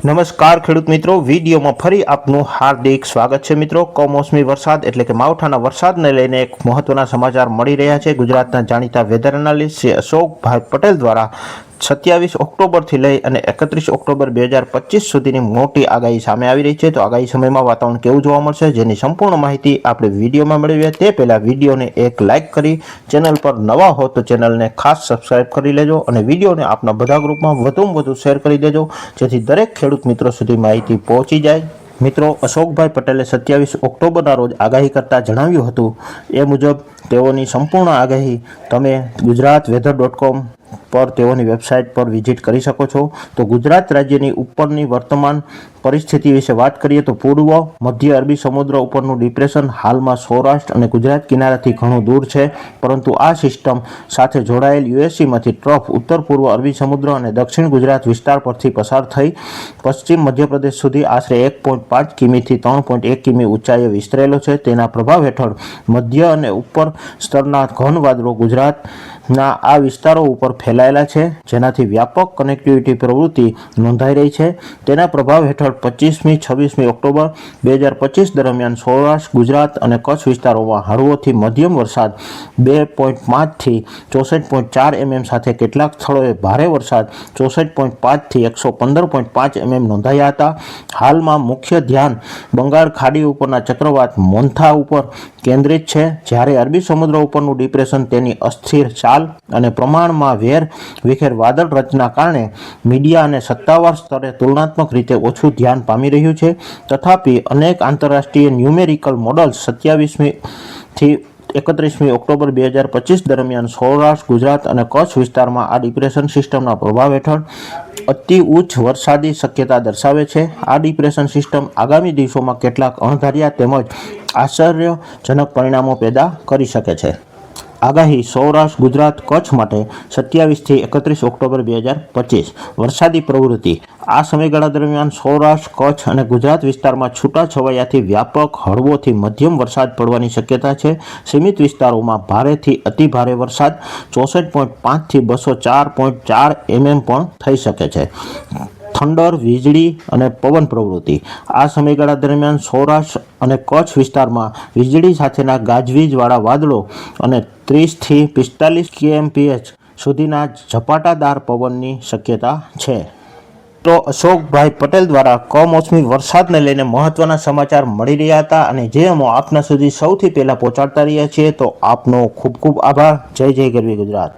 નમસ્કાર ખેડૂત મિત્રો. વિડીયોમાં ફરી આપનું હાર્દિક સ્વાગત છે મિત્રો. કમોસમી વરસાદ એટલે કે માવઠાના વરસાદને લઈને એક મહત્વના સમાચાર મળી રહ્યા છે. ગુજરાતના જાણીતા વેધર એનાલિસ્ટ અશોકભાઈ પટેલ દ્વારા સત્યાવીસ ઓક્ટોબરથી લઈ અને એકત્રીસ ઓક્ટોબર બે હજાર પચીસ સુધીની મોટી આગાહી સામે આવી રહી છે. તો આગાહી સમયમાં વાતાવરણ કેવું જોવા મળશે જેની સંપૂર્ણ માહિતી આપણે વિડીયોમાં મેળવીએ. તે પહેલાં વિડીયોને એક લાઇક કરી, ચેનલ પર નવા હો તો ચેનલને ખાસ સબસ્ક્રાઇબ કરી લેજો અને વિડીયોને આપના બધા ગ્રુપમાં વધુમાં વધુ શેર કરી દેજો, જેથી દરેક ખેડૂત મિત્રો સુધી માહિતી પહોંચી જાય. મિત્રો, અશોકભાઈ પટેલે સત્યાવીસ ઓક્ટોબરના રોજ આગાહી કરતાં જણાવ્યું હતું. એ મુજબ તેઓની સંપૂર્ણ આગાહી તમે ગુજરાત વેધર ડોટ કોમ પર તેઓની વેબસાઇટ પર વિઝિટ કરી શકો છો. તો ગુજરાત રાજ્યની ઉપરની વર્તમાન પરિસ્થિતિ વિશે વાત કરીએ તો પૂર્વ મધ્ય અરબી સમુદ્ર ઉપરનું ડિપ્રેશન હાલમાં સૌરાષ્ટ્ર અને ગુજરાત કિનારાથી ઘણું દૂર છે. પરંતુ આ સિસ્ટમ સાથે જોડાયેલ યુએસસીમાંથી ટ્રફ ઉત્તર પૂર્વ અરબી સમુદ્ર અને દક્ષિણ ગુજરાત વિસ્તાર પરથી પસાર થઈ. પશ્ચિમ મધ્યપ્રદેશ સુધી આશરે એક પોઈન્ટ પાંચ કિમીથી ત્રણ પોઈન્ટ એક કિમી ઊંચાઈએ વિસ્તરેલો છે. તેના પ્રભાવ હેઠળ મધ્ય અને ઉપર સ્તરના ઘન વાદળો ગુજરાતના આ વિસ્તારો ઉપર ફેલાયેલા છે, જેનાથી વ્યાપક કનેક્ટિવિટી પ્રવૃત્તિ નોંધાઈ રહી છે. તેના પ્રભાવ હેઠળ પચીસમી, છવ્વીસમી ઓક્ટોબર બે હજાર પચીસ દરમિયાન સૌરાષ્ટ્ર, ગુજરાત અને કચ્છ વિસ્તારોમાં હળવોથી મધ્યમ વરસાદ બે પોઈન્ટ પાંચથી ચોસઠ પોઈન્ટ ચાર એમએમ સાથે કેટલાક સ્થળોએ ભારે વરસાદ ચોસઠ પોઈન્ટ પાંચથી એકસો પંદર પોઈન્ટ પાંચ એમએમ નોંધાયા હતા. હાલમાં મુખ્ય ધ્યાન બંગાળ ખાડી ઉપરના ચક્રવાત મોન્થા ઉપર કેન્દ્રિત છે. જ્યારે અરબી સમુદ્ર ઉપરનું ડિપ્રેશન તેની અસ્થિર ચાલ અને પ્રમાણમાં વેર વિખેર વાદળ રચના કારણે મીડિયા અને સત્તાવાર સ્તરે તુલનાત્મક રીતે ઓછું ધ્યાન પામી રહ્યું છે. તથાપિ અનેક આંતરરાષ્ટ્રીય ન્યુમેરિકલ મોડલ્સ સત્યાવીસમી થી એકત્રીસમી ઓક્ટોબર બે હજાર પચીસ દરમિયાન સૌરાષ્ટ્ર, ગુજરાત અને કચ્છ વિસ્તારમાં આ ડિપ્રેશન સિસ્ટમના પ્રભાવ હેઠળ અતિ ઉચ્ચ વરસાદી શક્યતા દર્શાવે છે. આ ડિપ્રેશન સિસ્ટમ આગામી દિવસોમાં કેટલાક અણધાર્યા તેમજ આશ્ચર્યજનક પરિણામો પેદા કરી શકે છે. આગાહી સૌરાષ્ટ્ર, ગુજરાત, કચ્છ માટે સત્યાવીસથી એકત્રીસ ઓક્ટોબર બે હજાર પચીસ. વરસાદી પ્રવૃત્તિ. આ સમયગાળા દરમિયાન સૌરાષ્ટ્ર, કચ્છ અને ગુજરાત વિસ્તારમાં છૂટાછવાયાથી વ્યાપક હળવોથી મધ્યમ વરસાદ પડવાની શક્યતા છે. સીમિત વિસ્તારોમાં ભારેથી અતિ ભારે વરસાદ ચોસઠ પોઈન્ટ પાંચથી બસો ચાર પોઈન્ટ ચાર એમએમ પણ થઈ શકે છે. થંડર વીજળી અને પવન પ્રવૃત્તિ. આ સમયગાળા દરમિયાન સૌરાષ્ટ્ર અને કચ્છ વિસ્તારમાં વીજળી સાથેના ગાજવીજવાળા વાદળો અને ત્રીસથી પિસ્તાલીસ કેએમપીએચ સુધીના ઝપાટાદાર પવનની શક્યતા છે. તો અશોકભાઈ પટેલ દ્વારા કમોસમી વરસાદને લઈને મહત્વના સમાચાર મળી રહ્યા હતા અને જે અમે આપના સુધી સૌથી પહેલાં પહોંચાડતા રહ્યા છીએ, તો આપનો ખૂબ ખૂબ આભાર. જય જય ગરવી ગુજરાત.